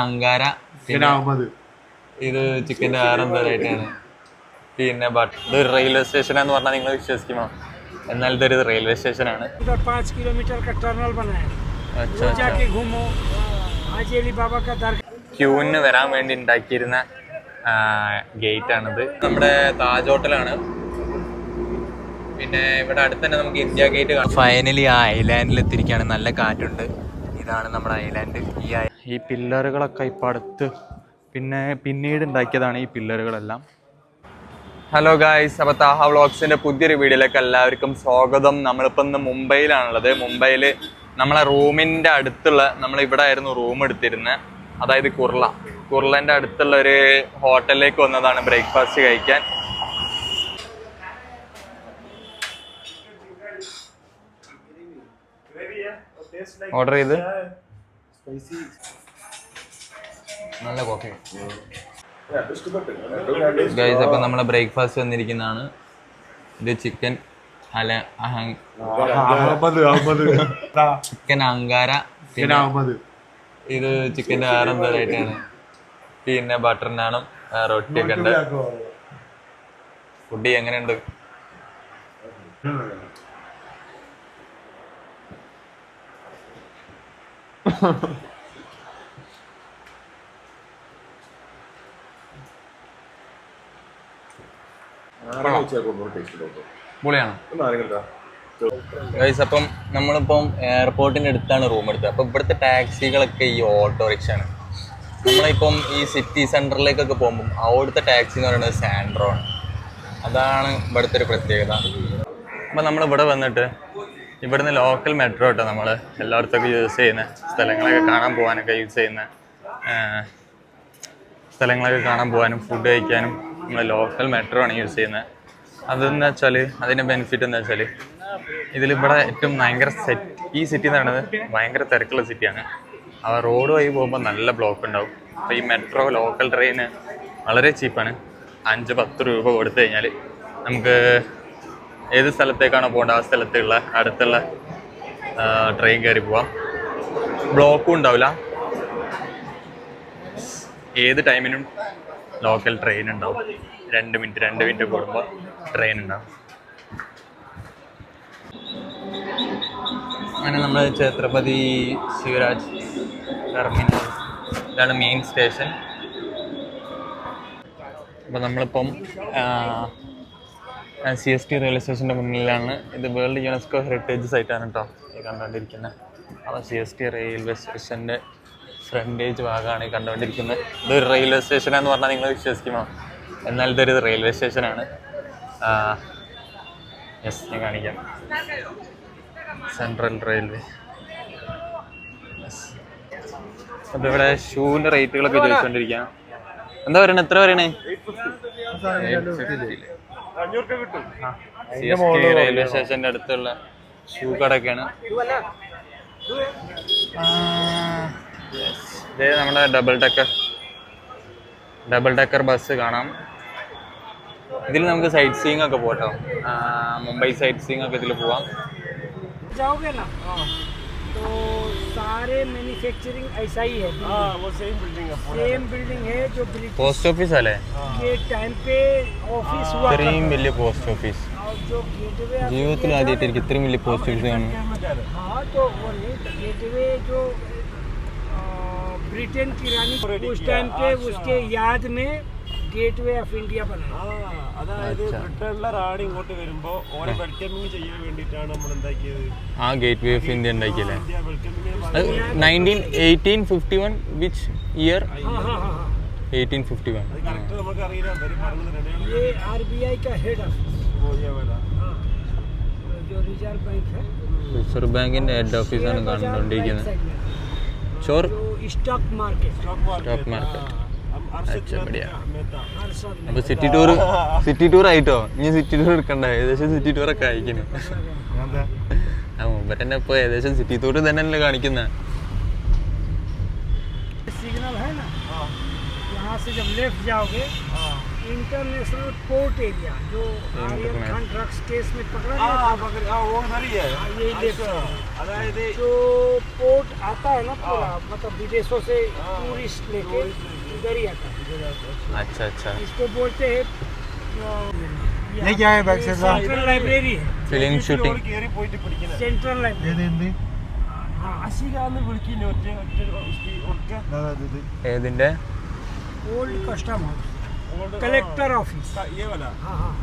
Ankara പിന്നെ അഹമ്മദ് ഇത് ചിക്കൻ്റെ വേറെ എന്തോ റേറ്റാണ് പിന്നെ ബട്ട് ഇത് റെയിൽവേ സ്റ്റേഷൻ എന്ന് പറഞ്ഞാൽ നിങ്ങൾ വിശ്വസിക്കുമോ എന്നാൽ ഇതൊരു റെയിൽവേ സ്റ്റേഷനാണ് उधर पाँच किलोमीटर का टनल बनाया है അച്ഛാ वो जाके घूमो हाजी अली बाबा का दरगाह ക്യൂവിന് വരാൻ വേണ്ടി ഉണ്ടാക്കിയിരുന്ന ഗേറ്റ് ആണിത് നമ്മുടെ താജ് ഹോട്ടലാണ് പിന്നെ ഇവിടെ അടുത്ത് തന്നെ നമുക്ക് ഇന്ത്യ ഗേറ്റ് കാണാം ഫൈനലി ആ ഐലാൻഡിൽ എത്തിയിരിക്കുകയാണ് നല്ല കാറ്റുണ്ട് ഇതാണ് നമ്മുടെ ഐലാൻഡ് ഈ ഐ- ഈ പില്ലറുകളൊക്കെ ഇപ്പം അടുത്ത് പിന്നെ പിന്നീട് ഉണ്ടാക്കിയതാണ് ഈ പില്ലറുകളെല്ലാം. ഹലോ ഗായ്സ് അപ്പോൾ താഹ വ്ളോഗ്സിന്റെ പുതിയൊരു വീഡിയോയിലേക്ക് എല്ലാവർക്കും സ്വാഗതം. നമ്മളിപ്പോൾ ഇന്ന് മുംബൈയിലാണുള്ളത്. മുംബൈയിൽ നമ്മളെ റൂമിന്റെ അടുത്തുള്ള നമ്മൾ ഇവിടെ ആയിരുന്നു റൂം എടുത്തിരുന്നത് അതായത് കുർള. കുർളന്റെ അടുത്തുള്ള ഒരു ഹോട്ടലിലേക്ക് വന്നതാണ് ബ്രേക്ക്ഫാസ്റ്റ് കഴിക്കാൻ. ഓർഡർ ചെയ്ത്. നല്ല കോഫി ഗൈസ് അപ്പം നമ്മളെ ബ്രേക്ക്ഫാസ്റ്റ് വന്നിരിക്കുന്നതാണ്. ഇത് ചിക്കൻ അല അഹങ് അഹമ്മദ് അഹമ്മദ്. ചിക്കൻ അങ്കാര ഇത് ചിക്കന്റെ വേറെ എന്താ റേറ്റാണ് പിന്നെ ബട്ടർ നാണും റൊട്ടിയൊക്കെ ഉണ്ട്. ഫുഡ് എങ്ങനെയുണ്ട്? പൊളിയാണ് ഗൈസ് അപ്പം നമ്മളിപ്പം എയർപോർട്ടിന്റെ അടുത്താണ് റൂം എടുത്തത്. അപ്പം ഇവിടുത്തെ ടാക്സികളൊക്കെ ഈ ഓട്ടോറിക്ഷയാണ് നമ്മളിപ്പം ഈ സിറ്റി സെന്ററിലേക്കൊക്കെ പോകുമ്പം അവിടുത്തെ ടാക്സി എന്ന് പറയുന്നത് സാൻഡ്രോ ആണ്. അതാണ് ഇവിടുത്തെ ഒരു പ്രത്യേകത. അപ്പം നമ്മൾ ഇവിടെ വന്നിട്ട് ഇവിടുന്ന് ലോക്കൽ മെട്രോ കേട്ടോ നമ്മൾ എല്ലായിടത്തൊക്കെ യൂസ് ചെയ്യുന്ന സ്ഥലങ്ങളൊക്കെ കാണാൻ പോകാനൊക്കെ യൂസ് ചെയ്യുന്ന സ്ഥലങ്ങളൊക്കെ കാണാൻ പോകാനും ഫുഡ് കഴിക്കാനും നമ്മൾ ലോക്കൽ മെട്രോ ആണ് യൂസ് ചെയ്യുന്നത്. അതെന്ന് വെച്ചാൽ അതിന്റെ ബെനിഫിറ്റ് എന്താ വെച്ചാൽ ഇതിലിവിടെ ഏറ്റവും ഭയങ്കര സെറ്റ് ഈ സിറ്റി എന്ന് പറയുന്നത് ഭയങ്കര തിരക്കുള്ള സിറ്റിയാണ് ആ റോഡ് വഴി പോകുമ്പോൾ നല്ല ബ്ലോക്ക് ഉണ്ടാവും. അപ്പോൾ ഈ മെട്രോ ലോക്കൽ ട്രെയിന് വളരെ ചീപ്പാണ് അഞ്ച് പത്ത് രൂപ കൊടുത്തു കഴിഞ്ഞാൽ നമുക്ക് ഏത് സ്ഥലത്തേക്കാണോ പോകേണ്ടത് ആ സ്ഥലത്തുള്ള അടുത്തുള്ള ട്രെയിൻ കയറി പോവാം. ബ്ലോക്കും ഉണ്ടാവില്ല. ഏത് ടൈമിനും ലോക്കൽ ട്രെയിൻ ഉണ്ടാവും. രണ്ട് മിനിറ്റ് രണ്ട് മിനിറ്റ് കൂടുമ്പോൾ ട്രെയിൻ ഉണ്ടാവും. അങ്ങനെ നമ്മൾ ഛത്രപതി ശിവരാജ് ടെർമിനൽ ഇതാണ് മെയിൻ സ്റ്റേഷൻ അപ്പോൾ നമ്മളിപ്പം സി എസ് ടി റെയിൽവേ സ്റ്റേഷന്റെ മുന്നിലാണ്. ഇത് വേൾഡ് യുനെസ്കോ ഹെറിറ്റേജ് സൈറ്റാണ് കേട്ടോ. ഈ കണ്ടുകൊണ്ടിരിക്കുന്നത് അപ്പോൾ സി എസ് ടി റെയിൽവേ സ്റ്റേഷന്റെ ഫ്രണ്ടേജ് ഭാഗമാണ് ഈ കണ്ടുകൊണ്ടിരിക്കുന്നത്. ഇതൊരു റെയിൽവേ സ്റ്റേഷനാന്ന് പറഞ്ഞാൽ നിങ്ങൾ വിശ്വസിക്കുമോ? എന്നാൽ ഇതൊരു റെയിൽവേ സ്റ്റേഷനാണ് യെസ് ഞാൻ കാണിക്കാം. സെൻട്രൽ റെയിൽവേ അപ്പോൾ ഇവിടെ ഷൂവിന്റെ റേറ്റുകളൊക്കെ ചോദിച്ചുകൊണ്ടിരിക്കാം എന്താ പറയണേ? എത്ര പറയണേ? റെയിൽവേ സ്റ്റേഷന്റെ അടുത്തുള്ള ഷൂ കടയൊക്കെയാണ്. ഇതേ നമ്മുടെ double decker double decker bus കാണാം ഇതിൽ നമുക്ക് സൈറ്റ് സീയിങ് ഒക്കെ പോട്ടോ മുംബൈ സൈറ്റ് സീയിങ് ഒക്കെ ഇതിൽ പോവാം जाओगे ना तो सारे मैन्युफैक्चरिंग ऐसा ही है हाँ वो सेम बिल्डिंग है सेम बिल्डिंग है जो ब्रिटिश പോസ്റ്റ് ഓഫീസ് അല്ലേ के टाइम पे ऑफिस हुआ ഇത്രയും വലിയ പോസ്റ്റ് ഓഫീസ് और जो गेटवे ജീവിതത്തിൽ ആദ്യമായിട്ട് എനിക്ക് ഇത്രയും വലിയ പോസ്റ്റ് ഓഫീസ് കാണുന്നു हाँ तो वो नहीं गेटवे जो अ, ब्रिटेन की रानी उस टाइम पे उसके याद में गेटवे ऑफ इंडिया बनाया അതായത് ബ്രിട്ടനിലെ റാണി ഇങ്ങോട്ട് വരുമ്പോ ഓരോ വെൽക്കമിങ് ചെയ്യാൻ വേണ്ടിയിട്ടാണ് നമ്മൾ എന്താക്കിയത് ആ gate way of India ഉണ്ടാക്കിയല്ലേ India welcoming അത് nineteen eighteen fifty one which year हाँ हाँ हाँ हाँ എയ്റ്റീൻ ഫിഫ്റ്റി വൺ കറക്റ്റ് നമുക്ക് അറിയില്ല അവര് പറഞ്ഞത് റെഡിയാണ് ये आरबीआई का हेड ऑफिस हाँ जो रिजर्व बैंक है റിസർവ് ബാങ്കിന്റെ ഹെഡ് ഓഫീസാണ് കണ്ടുകൊണ്ടിരിക്കുന്നത് साइड में ചോർ जो stock market stock market അച്ചപ്പടിയാ Mehta Harshad അപ്പൊ സിറ്റി ടൂർ സിറ്റി ടൂർ ആയിട്ടോ ഇനി സിറ്റി ടൂർ എടുക്കണ്ട ഏകദേശം സിറ്റി ടൂർ ഒക്കെ അയക്കുന്നു ആ മുമ്പ് തന്നെ ഇപ്പൊ ഏകദേശം സിറ്റി ടൂർ തന്നെയല്ലേ കാണിക്കുന്നത് सिग्नल है ना यहाँ से जब लेफ्ट जाओगे इंटरनेशनल पोर्ट एरिया जो आर्यन खान ड्रग्स केस में पकड़ा ആ गया था പകരം ആ ഓ അറിയേ हाँ, ये लेफ्ट अच्छा, അതായത് जो पोर्ट आता है ना पूरा मतलब विदेशों से टूरिस्ट लेके इधर ही आता है अच्छा अच्छा इसको बोलते हैं ये क्या है बैक साइड का? सेंट्रल लाइब्रेरी है ഫിലിം ഷൂട്ടിംഗ് കയറി പോയിട്ട് പിടിക്കുന്നത് सेंट्रल लाइब्रेरी ഏത് എന്ത് അശികാന്ന് വിളിക്കുന്നു ഒറ്റ ഒറ്റ ഒറ്റ അതാ ഇത് ഏതിന്റെ old custom house old collector office ഏ വല हाँ हाँ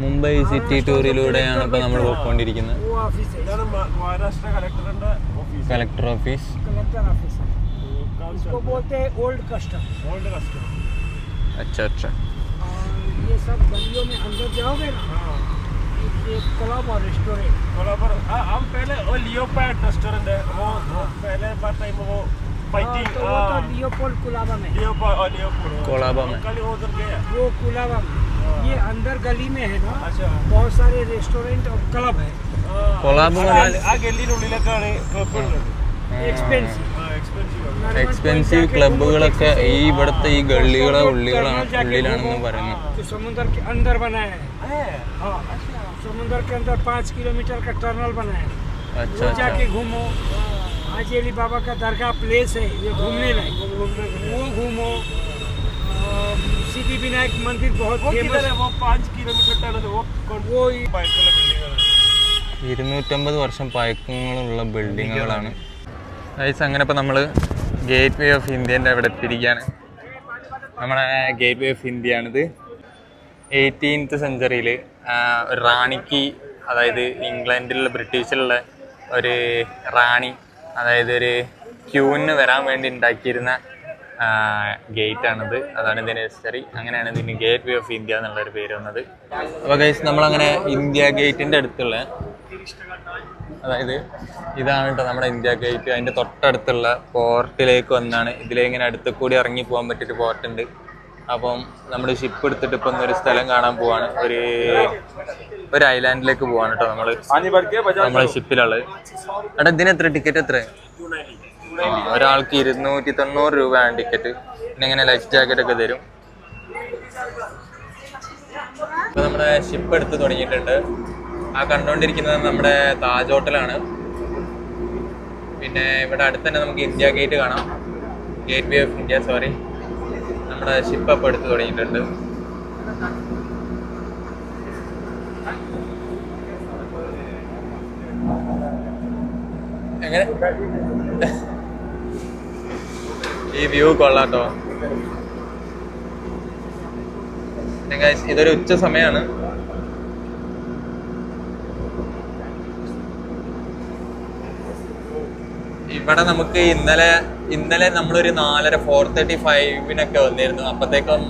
മുംബൈ സിറ്റി ടൂറിലൂടെയാണ് ഇപ്പോൾ നമ്മൾ പോയിക്കൊണ്ടിരിക്കുന്നത് वो ऑफिस है ഇതാണ് മ- Maharashtra കളക്ടറിന്റെ office collector office collector office है इसको बोलते हैं ओल्ड कस्टम ഓൾഡ് കസ്റ്റമർ अच्छा अच्छा और ये सब गलियों में अंदर जाओगे ना हाँ ये क्लब और रेस्टोरेंट बराबर हाँ, हम पहले वो लियोपैड रेस्टोरेंट है वो वो पहले बार टाइम वो हाँ, फाइटिंग तो वो तो लियोपोल्ड कुलाबा में है। लियोपैड और लियोपैड कोलाबा में। कल वो उधर गया वो कुलाबा में ये अंदर गली में है ना अच्छा बहुत सारे रेस्टोरेंट और क्लब है കൊളാബ് പറഞ്ഞാൽ ആ ഗല്ലിനുള്ളിലൊക്കെയാണ് ക്ലബ് ഉള്ളത് एक्सपेंसिव ആ എക്സ്പെൻസീവ് എക്സ്പെൻസീവ് ക്ലബ്ബുകളൊക്കെ ഈ ഇവിടുത്തെ ഈ ഗള്ളികളെ ഉള്ളികളാണ് ഉള്ളിലാണെന്ന് പറയുന്നത് जो समुद्र के अंदर बनाया है है हाँ समुद्र के अंदर पाँच किलोमीटर का टनल बनाया है अच्छा वो अच्छा जाके घूमो हाजी अली बाबा का दरगाह प्लेस है ये घूमने लायक वो घूमो। सिद्धि विनायक मंदिर बहुत फेमस है? वो पाँच किलोमीटर वो वो ഇരുന്നൂറ്റമ്പത് വർഷം പഴക്കങ്ങളുള്ള ബിൽഡിങ്ങുകളാണ് ഗൈസ് അങ്ങനെ ഇപ്പോൾ നമ്മൾ ഗേറ്റ് വേ ഓഫ് ഇന്ത്യന്റെ അവിടെ എത്തിയിരിക്കുകയാണ്. നമ്മുടെ ഗേറ്റ് വേ ഓഫ് ഇന്ത്യയാണിത് എയ്റ്റീൻത്ത് സെഞ്ചുറിയിൽ റാണിക്ക് അതായത് ഇംഗ്ലണ്ടിലുള്ള ബ്രിട്ടീഷിലുള്ള ഒരു റാണി അതായത് ഒരു ക്യൂവിന് വരാൻ വേണ്ടി ഉണ്ടാക്കിയിരുന്ന ഗേറ്റ് ആണിത് അതാണ് ഇതിന്റെ ഹിസ്റ്ററി അങ്ങനെയാണ് ഇതിന് ഗേറ്റ് വേ ഓഫ് ഇന്ത്യ എന്നുള്ളൊരു പേര് വന്നത്. അപ്പോൾ ഗൈസ് നമ്മളങ്ങനെ ഇന്ത്യ ഗേറ്റിന്റെ അടുത്തുള്ള അതായത് ഇതാണ് കേട്ടോ നമ്മുടെ ഇന്ത്യ ഗേറ്റ്. അതിന്റെ തൊട്ടടുത്തുള്ള പോർട്ടിലേക്ക് വന്നാണ്. ഇതിലെ ഇങ്ങനെ അടുത്ത് കൂടി ഇറങ്ങി പോകാൻ പറ്റിയൊരു പോർട്ടുണ്ട് അപ്പം നമ്മൾ ഷിപ്പ് എടുത്തിട്ട് ഇപ്പം ഒരു സ്ഥലം കാണാൻ പോവാണ്. ഒരു ഒരു ഐലാൻഡിലേക്ക് പോവാണ് കേട്ടോ നമ്മൾ നമ്മളെ ഷിപ്പിലുള്ളത് എടാ ഇതിന് എത്ര ടിക്കറ്റ് എത്ര? ഒരാൾക്ക് ഇരുന്നൂറ്റി തൊണ്ണൂറ് രൂപയാണ് ടിക്കറ്റ് പിന്നെ ഇങ്ങനെ ലൈഫ് ജാക്കറ്റ് ഒക്കെ തരും. ഇപ്പൊ നമ്മുടെ ഷിപ്പ് എടുത്ത് തുടങ്ങിയിട്ടുണ്ട്. ആ കണ്ടുകൊണ്ടിരിക്കുന്നത് നമ്മുടെ താജ് ഹോട്ടലാണ്. പിന്നെ ഇവിടെ അടുത്ത് തന്നെ നമുക്ക് ഇന്ത്യ ഗേറ്റ് കാണാം. Gate way of India sorry നമ്മുടെ ഷിപ്പ് അപ്പ് എടുത്തു തുടങ്ങിയിട്ടുണ്ട്. എങ്ങനെ? ഈ വ്യൂ കൊള്ളാട്ടോ ഇതൊരു ഉച്ച സമയമാണ് ഇവിടെ നമുക്ക് ഇന്നലെ ഇന്നലെ നമ്മളൊരു നാലര ഫോർ തേർട്ടി ഫൈവിനൊക്കെ വന്നിരുന്നു. അപ്പത്തേക്കും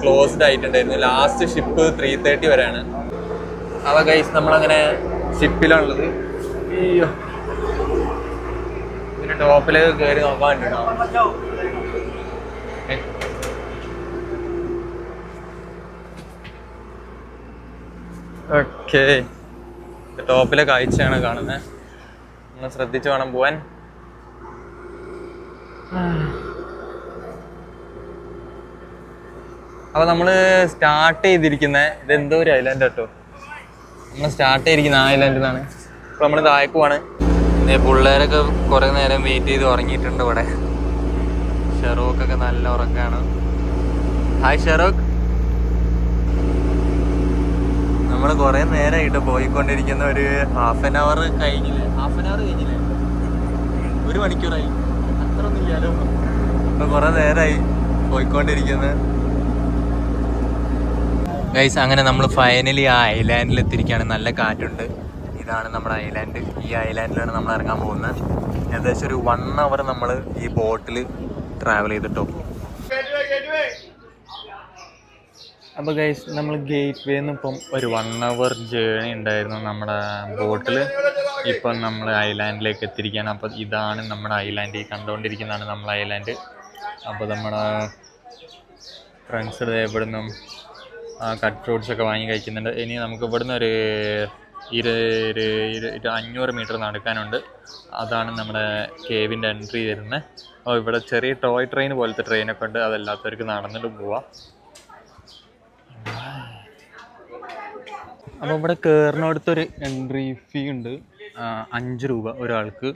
ക്ലോസ്ഡ് ആയിട്ടുണ്ടായിരുന്നു. ലാസ്റ്റ് ഷിപ്പ് ത്രീ തേർട്ടി വരെയാണ്. അവ ഗൈസ് നമ്മളങ്ങനെ ഷിപ്പിലാണുള്ളത് പിന്നെ ടോപ്പിലേക്ക് കയറി നോക്കാൻ ഓക്കെ ടോപ്പിലെ കാഴ്ചയാണ് കാണുന്നത്. ഒന്ന് ശ്രദ്ധിച്ച് വേണം പോവാൻ. അപ്പൊ നമ്മൾ സ്റ്റാർട്ട് ചെയ്തിരിക്കുന്ന ഇത് എന്തോ ഒരു ഐലൻഡ് കേട്ടോ നമ്മൾ സ്റ്റാർട്ട് ചെയ്തിരിക്കുന്ന ആ ഐലൻഡിലാണ് അപ്പൊ നമ്മൾ താഴേക്കുവാണ് പിള്ളേരൊക്കെ കുറെ നേരം വെയിറ്റ് ചെയ്ത് ഉറങ്ങിയിട്ടുണ്ട് ഇവിടെ. ഷെറൂഖൊക്കെ നല്ല ഉറക്കാണ്. ഹായ് ഷെറോക്ക് നമ്മൾ കുറെ നേരമായിട്ട് പോയിക്കൊണ്ടിരിക്കുന്ന ഒരു ഹാഫ് ആൻ അവർ കഴിഞ്ഞില്ലേ? ഹാഫ് ആൻ അവർ കഴിഞ്ഞില്ലേ? ഒരു മണിക്കൂറായി. കുറെ നേരമായി പോയിക്കൊണ്ടിരിക്കുന്നത് ഗൈസ് അങ്ങനെ നമ്മൾ ഫൈനലി ആ ഐലാൻഡിൽ എത്തിയിരിക്കുകയാണ് നല്ല കാറ്റുണ്ട്. ഇതാണ് നമ്മുടെ ഐലാൻഡ് ഈ ഐലാൻഡിലാണ് നമ്മൾ ഇറങ്ങാൻ പോകുന്നത്. ഏകദേശം ഒരു വൺ അവർ നമ്മൾ ഈ ബോട്ടിൽ ട്രാവൽ ചെയ്തിട്ടോ. അപ്പോൾ ഗൈസ് നമ്മൾ ഗേറ്റ് വേന്ന് ഇപ്പം ഒരു വൺ അവർ ജേണി ഉണ്ടായിരുന്നു നമ്മുടെ ബോട്ടിൽ ഇപ്പം നമ്മൾ ഐലാൻഡിലേക്ക് എത്തിയിരിക്കുകയാണ്. അപ്പോൾ ഇതാണ് നമ്മുടെ ഐലാൻഡ് ഈ കണ്ടുകൊണ്ടിരിക്കുന്നതാണ് നമ്മളെ ഐലാൻഡ് അപ്പോൾ നമ്മുടെ ഫ്രണ്ട്സ് ഇവിടുന്നും കട്ട് ഫ്രൂട്ട്സ് ഒക്കെ വാങ്ങി കഴിക്കുന്നുണ്ട്. ഇനി നമുക്ക് ഇവിടുന്ന് ഒരു ഇരു- ഒരു അഞ്ഞൂറ് മീറ്റർ നടക്കാനുണ്ട്. അതാണ് നമ്മുടെ കേവിന്റെ എൻട്രി വരുന്നത്. അപ്പോൾ ഇവിടെ ചെറിയ ടോയ് ട്രെയിൻ പോലത്തെ ട്രെയിനൊക്കെ ഉണ്ട്. അതല്ലാത്തവർക്ക് നടന്നിട്ട് പോവാം. അപ്പോൾ ഇവിടെ കയറിനടുത്തൊരു എൻട്രി ഫീ ഉണ്ട്. അഞ്ച് രൂപ ഒരാൾക്ക്.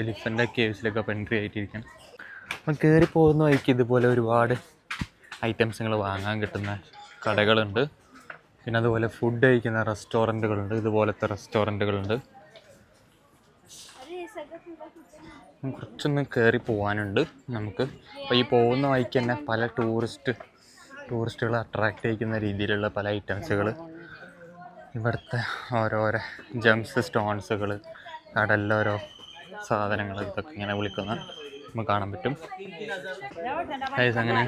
എലിഫന്റ് കേവ്സിലൊക്കെ അപ്പോൾ എൻട്രി ആയിട്ടിരിക്കണം. അപ്പം കയറി പോകുന്ന വഴിക്ക് ഇതുപോലെ ഒരുപാട് ഐറ്റംസ് ഐറ്റംസുകൾ വാങ്ങാൻ കിട്ടുന്ന കടകളുണ്ട്. പിന്നെ അതുപോലെ ഫുഡ് കഴിക്കുന്ന റെസ്റ്റോറന്റുകളുണ്ട് ഇതുപോലത്തെ റെസ്റ്റോറന്റുകളുണ്ട് കുറച്ചൊന്ന് കയറി പോകാനുണ്ട് നമുക്ക്. അപ്പോൾ ഈ പോകുന്ന വഴിക്ക് തന്നെ പല ടൂറിസ്റ്റ് ടൂറിസ്റ്റുകളെ അട്രാക്റ്റ് ചെയ്യിക്കുന്ന രീതിയിലുള്ള പല ഐറ്റംസുകൾ ഇവിടുത്തെ ഓരോരോ ജംസ് സ്റ്റോൺസുകൾ കടലിലോരോ സാധനങ്ങൾ ഇതൊക്കെ ഇങ്ങനെ വിളിക്കുന്ന നമുക്ക് കാണാൻ പറ്റും. ഗൈസ് അങ്ങനെ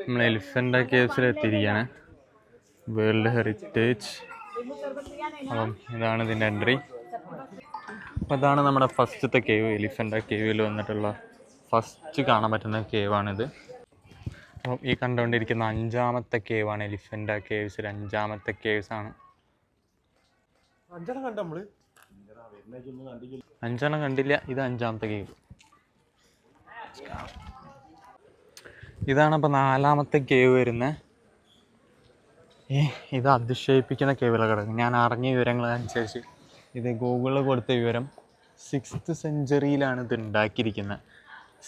നമ്മൾ എലിഫന്റ് കേവ്സിൽ എത്തിയിരിക്കുകയാണ് വേൾഡ് ഹെറിറ്റേജ് അപ്പം ഇതാണ് ഇതിന്റെ എൻട്രി അപ്പോൾ ഇതാണ് നമ്മുടെ ഫസ്റ്റത്തെ കേവ് എലിഫന്റ് കേവിൽ വന്നിട്ടുള്ള ഫസ്റ്റ് കാണാൻ പറ്റുന്ന കേവാണിത് അപ്പം ഈ കണ്ടുകൊണ്ടിരിക്കുന്ന അഞ്ചാമത്തെ കേവ് ആണ് എലിഫന്റ കേവ്സിൽ അഞ്ചാമത്തെ കേവ്സ് ആണ്. അഞ്ചെണ്ണം കണ്ടില്ല ഇത് അഞ്ചാമത്തെ കേവ് ഇതാണ് അപ്പോൾ നാലാമത്തെ കേവ് വരുന്നത് ഏ ഇത് അതിശയിപ്പിക്കുന്ന കേവിലെ കിടക്കും ഞാൻ അറിഞ്ഞ വിവരങ്ങൾ അനുസരിച്ച് ഇത് ഗൂഗിളിൽ കൊടുത്ത വിവരം സിക്സ്ത് സെഞ്ചുറിയിലാണ് ഇത് ഉണ്ടാക്കിയിരിക്കുന്നത്.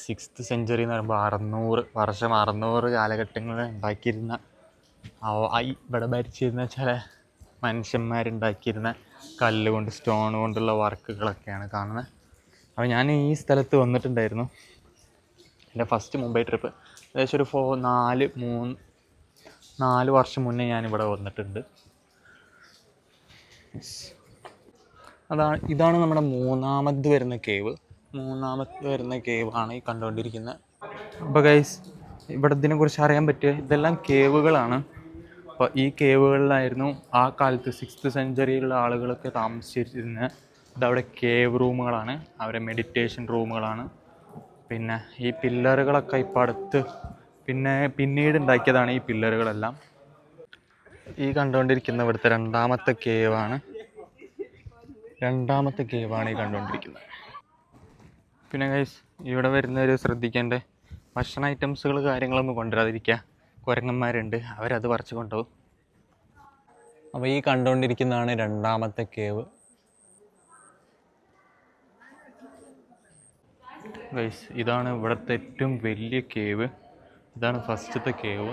സിക്സ്ത് സെഞ്ചുറി എന്ന് പറയുമ്പോൾ അറുന്നൂറ് വർഷം അറുന്നൂറ് കാലഘട്ടങ്ങളിൽ ഉണ്ടാക്കിയിരുന്ന ഇവിടെ ഭരിച്ചിരുന്ന ചില മനുഷ്യന്മാരുണ്ടാക്കിയിരുന്ന കല്ല് കൊണ്ട് സ്റ്റോൺ കൊണ്ടുള്ള വർക്കുകളൊക്കെയാണ് കാണുന്നത് അപ്പോൾ ഞാൻ ഈ സ്ഥലത്ത് വന്നിട്ടുണ്ടായിരുന്നു. എന്റെ ഫസ്റ്റ് മുംബൈ ട്രിപ്പ് ഏകദേശം ഒരു ഫോ നാല് മൂന്ന് നാല് വർഷം മുന്നേ ഞാൻ ഇവിടെ വന്നിട്ടുണ്ട്. അതാണ് ഇതാണ് നമ്മുടെ മൂന്നാമത് വരുന്ന കേവ് മൂന്നാമത് വരുന്ന കേവ് ആണ് ഈ കണ്ടുകൊണ്ടിരിക്കുന്നത് അപ്പോൾ ഗൈസ് ഇവിടെ ഇതിനെക്കുറിച്ച് അറിയാൻ പറ്റിയ ഇതെല്ലാം കേവുകളാണ് അപ്പോൾ ഈ കേവുകളിലായിരുന്നു ആ കാലത്ത് സിക്സ്ത് സെഞ്ചുറിയിലുള്ള ആളുകളൊക്കെ താമസിച്ചിരുന്നത് ഇതവിടെ കേവ് റൂമുകളാണ് അവരെ മെഡിറ്റേഷൻ റൂമുകളാണ് പിന്നെ ഈ പില്ലറുകളൊക്കെ ഇപ്പോൾ അടുത്ത് പിന്നെ പിന്നീട് ഉണ്ടാക്കിയതാണ് ഈ പില്ലറുകളെല്ലാം. ഈ കണ്ടുകൊണ്ടിരിക്കുന്ന ഇവിടുത്തെ രണ്ടാമത്തെ കേവാണ് രണ്ടാമത്തെ കേവാണ് ഈ കണ്ടുകൊണ്ടിരിക്കുന്നത്. പിന്നെ ഗൈസ് ഇവിടെ വരുന്നവർ ശ്രദ്ധിക്കേണ്ട ഭക്ഷണ ഐറ്റംസുകൾ കാര്യങ്ങളൊന്നും കൊണ്ടുവരാതിരിക്കുക കുരങ്ങന്മാരുണ്ട് അവരത് പറിച്ചു കൊണ്ടുപോകും. അപ്പോൾ ഈ കണ്ടുകൊണ്ടിരിക്കുന്നതാണ് രണ്ടാമത്തെ കേവ് ഗൈസ് ഇതാണ് ഇവിടുത്തെ ഏറ്റവും വലിയ കേവ് ഇതാണ് ഫസ്റ്റത്തെ കേവ്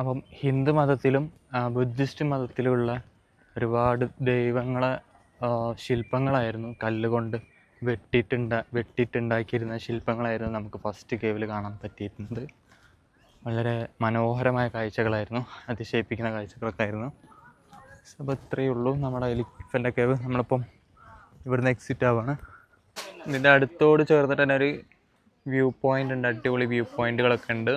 അപ്പം ഹിന്ദു മതത്തിലും ബുദ്ധിസ്റ്റ് മതത്തിലുമുള്ള ഒരുപാട് ദൈവങ്ങളെ ശില്പങ്ങളായിരുന്നു കല്ലുകൊണ്ട് വെട്ടിയിട്ടുണ്ട വെട്ടിയിട്ടുണ്ടാക്കിയിരുന്ന ശില്പങ്ങളായിരുന്നു നമുക്ക് ഫസ്റ്റ് കേവിൽ കാണാൻ പറ്റിയിരുന്നത്. വളരെ മനോഹരമായ കാഴ്ചകളായിരുന്നു അതിശയിപ്പിക്കുന്ന കാഴ്ചകളൊക്കെ ആയിരുന്നു. അപ്പോൾ ഇത്രയേ ഉള്ളൂ നമ്മുടെ എലിഫന്റ് കേവ് നമ്മളിപ്പം ഇവിടുന്ന് എക്സിറ്റ് ആവാണ്. ഇതിന്റെ അടുത്തോട് ചേർന്നിട്ട് തന്നെ ഒരു വ്യൂ പോയിന്റ് ഉണ്ട് അടിപൊളി വ്യൂ പോയിന്റുകളൊക്കെ ഉണ്ട്.